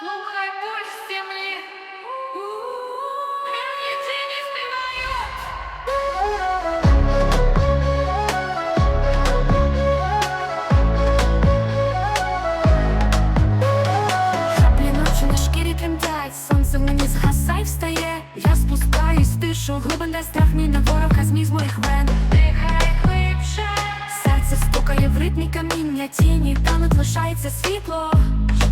Слухай пульс землі. Сонце мені згасай встає. Я спускаюсь тишу, глибин де страх мій на ворога зміг з моїх вен. Ритмі каміння, тіні, там лишається світло.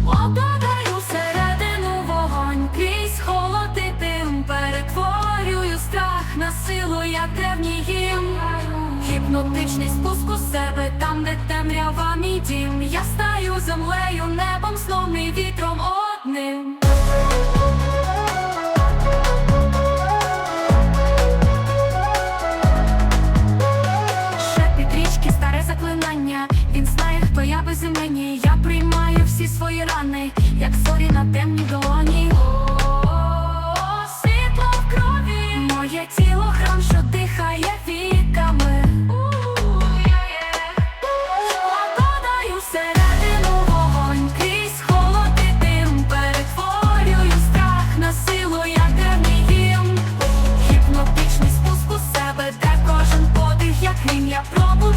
Обдадаю середину вогонь, крізь холоди дим перетворюю страх на силу, як древній гімн. Гіпнотичний спуск у себе, там, де темрява мій дім. Я стаю землею, небом, сном і вітром Він знає, хто я без імені. Я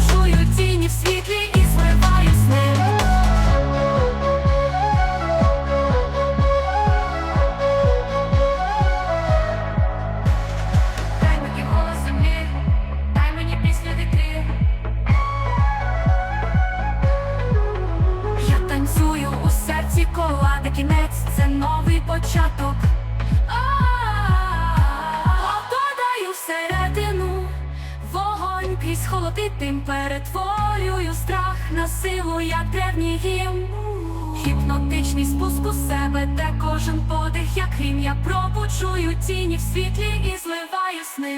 Пробуджую тіні в світлі і зливаю з ним. Дай мені голос землі, дай мені пісню вітрі. Я танцюю у серці кола, кінець це новий початок. Крізь тим перетворюю страх на силу, як древній гімн. Гіпнотичний спуск у себе, де кожен подих, як хрім Я пробуджую тіні в світлі і зливаю з ним.